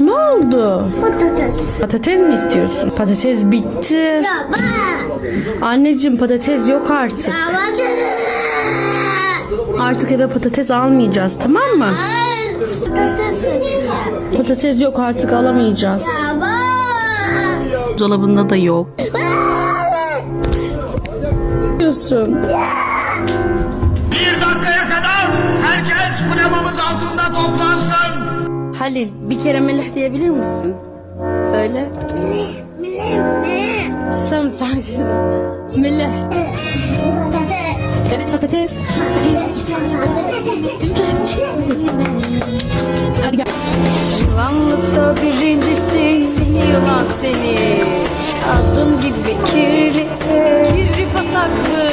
Ne oldu? Patates. Patates mi istiyorsun? Patates bitti. Ya baba. Anneciğim patates yok artık. Ya patates. Artık eve patates almayacağız tamam mı? Hayır. Patates istiyor. Patates yok artık alamayacağız. Ya baba. Dolabında da yok. Diyorsun. Bir Halil bir kere melih diyebilir misin? Söyle. Sen sen. Melih. Patates. Evet patates. Hadi gel. Yılanlıkta birincisi seni yılan seni Adım gibi kirlisi Kirli pasaklı